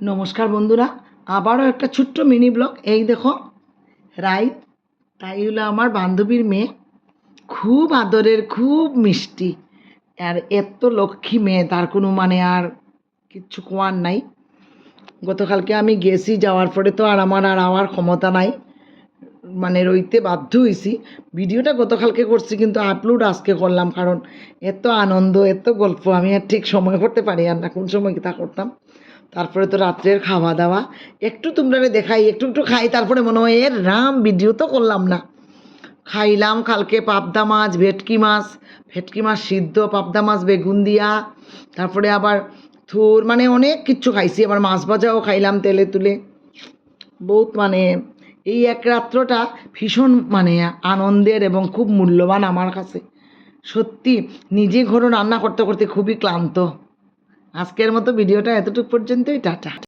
নমস্কার বন্ধুরা, আবারও একটা ছোট্ট মিনি ব্লগ এই দেখো রাই তাই হলো আমার বান্ধবীর মেয়ে। খুব আদরের, খুব মিষ্টি। আর এত লক্ষ্মী মেয়ে, তার কোনো মানে আর কিচ্ছু কোয়ার নাই। গতকালকে আমি গেছি, যাওয়ার পরে তো আর আমার আর আমার ক্ষমতা নাই। মানে রইতে বাধ্য হয়েছি ভিডিওটা গতকালকে করছি, কিন্তু আপলোড আজকে করলাম, কারণ এত আনন্দ এত গল্প, আমি আর ঠিক সময় করতে পারি আর না, কোন সময় তা করতাম। তারপরে তো রাত্রের খাওয়া দাওয়া একটু তোমরা দেখাই, একটু একটু খাই, তারপরে মনে হয়, এর রাম, ভিডিও তো করলাম না। খাইলাম কালকে পাবদা মাছ, ভেটকি মাছ ভেটকি মাছ সিদ্ধ, পাবদা মাছ, বেগুন দিয়া। তারপরে আবার থুর মানে অনেক কিছু খাইছি, আবার মাছ ভাজাও খাইলাম তেলে তুলে। বহুত মানে এই এক রাত্রটা ভীষণ মানে আনন্দের এবং খুব মূল্যবান আমার কাছে। সত্যি, নিজে ঘরে রান্না করতে করতে খুবই ক্লান্ত। আজকের মতো ভিডিওটা এতটুকু পর্যন্তই টাটা।